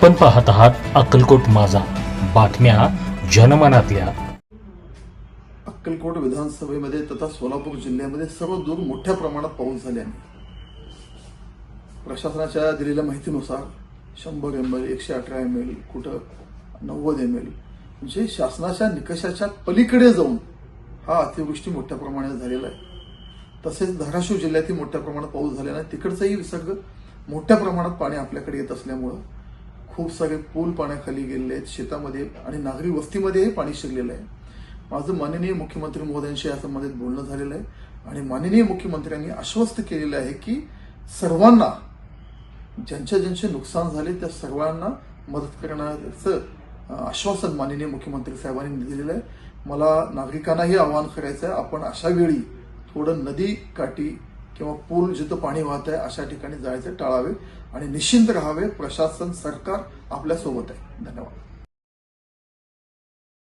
आपण पाहत आहात अक्कलकोट माझा. बातम्या जनमनातल्या. अक्कलकोट विधानसभेमध्ये तथा सोलापूर जिल्ह्यामध्ये सर्व दूर मोठ्या प्रमाणात पाऊस झाल्याने प्रशासनाच्या दिलेल्या माहितीनुसार शंभर एम एल एकशे अठरा एम एल कुठं नव्वद एम एल म्हणजे शासनाच्या निकषाच्या पलीकडे जाऊन हा अतिवृष्टी मोठ्या प्रमाणात झालेला आहे. तसेच धाराशिव जिल्ह्यातही मोठ्या प्रमाणात पाऊस झाल्याने तिकडचाही विसर्ग मोठ्या प्रमाणात पाणी आपल्याकडे येत असल्यामुळं खूप सारे पूल पाण्याखाली गेलेले आहेत शेतामध्ये आणि नागरी वस्तीमध्येही पाणी शिरलेलं आहे. माझं माननीय मुख्यमंत्री महोदयांशी या संबंधित बोलणं झालेलं आहे. आणि माननीय मुख्यमंत्र्यांनी आश्वस्त केलेलं आहे की सर्वांना ज्यांच्या ज्यांचे नुकसान झाले त्या सर्वांना मदत करण्याचं आश्वासन माननीय मुख्यमंत्री साहेबांनी दिलेलं आहे. मला नागरिकांनाही आवाहन करायचं आहे आपण अशा वेळी थोडं नदी काठी किंवा पूल जिथं पाणी वाहत आहे अशा ठिकाणी जायचे टाळावे आणि निश्चिंत राहावे. प्रशासन सरकार आपल्यासोबत आहे. धन्यवाद.